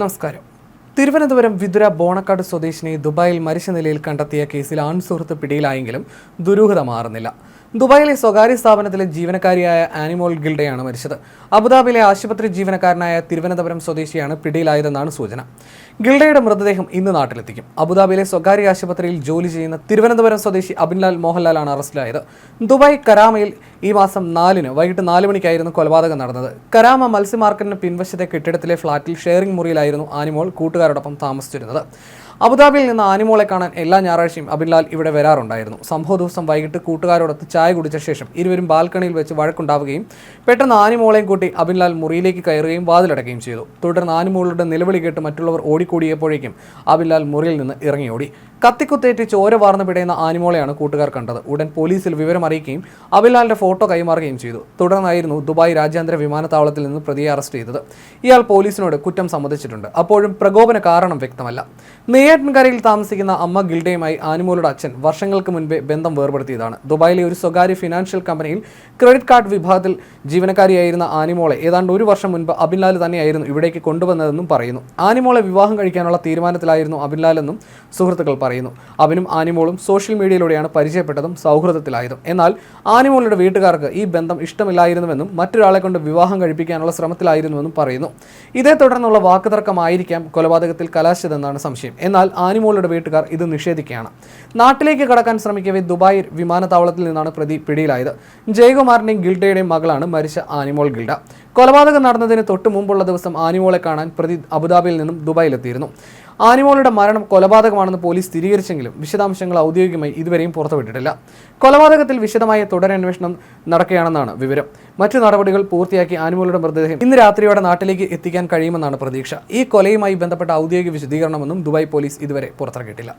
നമസ്കാരം. തിരുവനന്തപുരം വിതുര ബോണക്കാട് സ്വദേശിനെ ദുബായിൽ മരിച്ച നിലയിൽ കണ്ടെത്തിയ കേസിൽ ആൺസുഹൃത്ത് പിടിയിലായെങ്കിലും ദുരൂഹത മാറുന്നില്ല. ദുബായിലെ സ്വകാര്യ സ്ഥാപനത്തിലെ ജീവനക്കാരിയായ ആനിമോൾ ഗിൽഡയാണ് മരിച്ചത്. അബുദാബിയിലെ ആശുപത്രി ജീവനക്കാരനായ തിരുവനന്തപുരം സ്വദേശിയാണ് പിടിയിലായതെന്നാണ് സൂചന. ഗിൽഡയുടെ മൃതദേഹം ഇന്ന് നാട്ടിലെത്തിക്കും. അബുദാബിയിലെ സ്വകാര്യ ആശുപത്രിയിൽ ജോലി ചെയ്യുന്ന തിരുവനന്തപുരം സ്വദേശി അബിൻലാൽ മോഹൻലാലാണ് അറസ്റ്റിലായത്. ദുബായ് കരാമയിൽ ഈ മാസം നാലിന് വൈകിട്ട് നാല് മണിക്കായിരുന്നു കൊലപാതകം നടന്നത്. കരാമ മത്സ്യ മാർക്കറ്റിന് പിൻവശത്തെ കെട്ടിടത്തിലെ ഫ്ളാറ്റിൽ ഷെയറിംഗ് മുറിയിലായിരുന്നു ആനിമോൾ കൂട്ടുകാരോടൊപ്പം താമസിച്ചിരുന്നത്. അബുദാബിയിൽ നിന്ന് ആനിമോളെ കാണാൻ എല്ലാ ഞായറാഴ്ചയും അബിൻലാൽ ഇവിടെ വരാറുണ്ടായിരുന്നു. സംഭവ ദിവസം വൈകിട്ട് കൂട്ടുകാരോടൊത്ത് ചായ കുടിച്ച ശേഷം ഇരുവരും ബാൽക്കണിയിൽ വെച്ച് വഴക്കുണ്ടാവുകയും പെട്ടെന്ന് ആനിമോളെയും കൂട്ടി അബിൻലാൽ മുറിയിലേക്ക് കയറുകയും വാതിലടക്കുകയും ചെയ്തു. തുടർന്ന് ആനിമോളുടെ നിലവിളി കേട്ട് മറ്റുള്ളവർ ഓടിക്കൂടിയപ്പോഴേക്കും അബിൻലാൽ മുറിയിൽ നിന്ന് ഇറങ്ങിയോടി. കത്തിക്കുത്തേറ്റ് ചോര വാർന്നു പിടയുന്ന ആനിമോളെയാണ് കൂട്ടുകാർ കണ്ടത്. ഉടൻ പോലീസിൽ വിവരം അറിയിക്കുകയും അബിൻലാലിന്റെ ഫോട്ടോ കൈമാറുകയും ചെയ്തു. തുടർന്നായിരുന്നു ദുബായ് രാജ്യാന്തര വിമാനത്താവളത്തിൽ നിന്ന് പ്രതിയെ അറസ്റ്റ് ചെയ്തത്. ഇയാൾ പോലീസിനോട് കുറ്റം സമ്മതിച്ചിട്ടുണ്ട്. അപ്പോഴും പ്രകോപന കാരണം വ്യക്തമല്ല. നെയ്യാറ്റിൻകരയിൽ താമസിക്കുന്ന അമ്മ ഗിൽഡയുമായി ആനിമോളുടെ അച്ഛൻ വർഷങ്ങൾക്ക് മുൻപേ ബന്ധം വേർപെടുത്തിയതാണ്. ദുബായിലെ ഒരു സ്വകാര്യ ഫിനാൻഷ്യൽ കമ്പനിയിൽ ക്രെഡിറ്റ് കാർഡ് വിഭാഗത്തിൽ ജീവനക്കാരിയായിരുന്ന ആനിമോളെ ഏതാണ്ട് ഒരു വർഷം മുൻപ് അബിൻലാൽ തന്നെയായിരുന്നു ഇവിടേക്ക് കൊണ്ടുവന്നതെന്നും പറയുന്നു. ആനിമോളെ വിവാഹം കഴിക്കാനുള്ള തീരുമാനത്തിലായിരുന്നു അബിൻലാലെന്നും സുഹൃത്തുക്കൾ പറയുന്നു. അബിനും ആനിമോളും സോഷ്യൽ മീഡിയയിലൂടെയാണ് പരിചയപ്പെട്ടതും സൗഹൃദത്തിലായതും. എന്നാൽ ആനിമോളുടെ വീട്ടുകാർക്ക് ഈ ബന്ധം ഇഷ്ടമില്ലായിരുന്നുവെന്നും മറ്റൊരാളെ കൊണ്ട് വിവാഹം കഴിപ്പിക്കാനുള്ള ശ്രമത്തിലായിരുന്നുവെന്നും പറയുന്നു. ഇതേ തുടർന്നുള്ള വാക്കുതർക്കമായിരിക്കാം കൊലപാതകത്തിൽ കലാശിച്ചതെന്നാണ് സംശയം. എന്നാൽ ആനിമോളുടെ വീട്ടുകാർ ഇത് നിഷേധിക്കുകയാണ്. നാട്ടിലേക്ക് കടക്കാൻ ശ്രമിക്കവേ ദുബായ് വിമാനത്താവളത്തിൽ നിന്നാണ് പ്രതി പിടിയിലായത്. ജയകുമാറിന്റെയും ഗിൽഡയുടെയും മകളാണ് മരിച്ച ആനിമോൾ ഗിൽഡ. കൊലപാതകം നടന്നതിന് തൊട്ടു മുമ്പുള്ള ദിവസം ആനിമോളെ കാണാൻ പ്രതി അബുദാബിയിൽ നിന്നും ദുബായിലെത്തിയിരുന്നു. ആനിമോളുടെ മരണം കൊലപാതകമാണെന്ന് പോലീസ് സ്ഥിരീകരിച്ചെങ്കിലും വിശദാംശങ്ങൾ ഔദ്യോഗികമായി ഇതുവരെയും പുറത്തുവിട്ടിട്ടില്ല. കൊലപാതകത്തിൽ വിശദമായ തുടരന്വേഷണം നടക്കുകയാണെന്നാണ് വിവരം. മറ്റു നടപടികൾ പൂർത്തിയാക്കി ആനിമോളുടെ മൃതദേഹം ഇന്ന് രാത്രിയോടെ നാട്ടിലേക്ക് എത്തിക്കാൻ കഴിയുമെന്നാണ് പ്രതീക്ഷ. ഈ കൊലയുമായി ബന്ധപ്പെട്ട ഔദ്യോഗിക വിശദീകരണമൊന്നും ദുബായ് പോലീസ് ഇതുവരെ പുറത്തിറക്കിയിട്ടില്ല.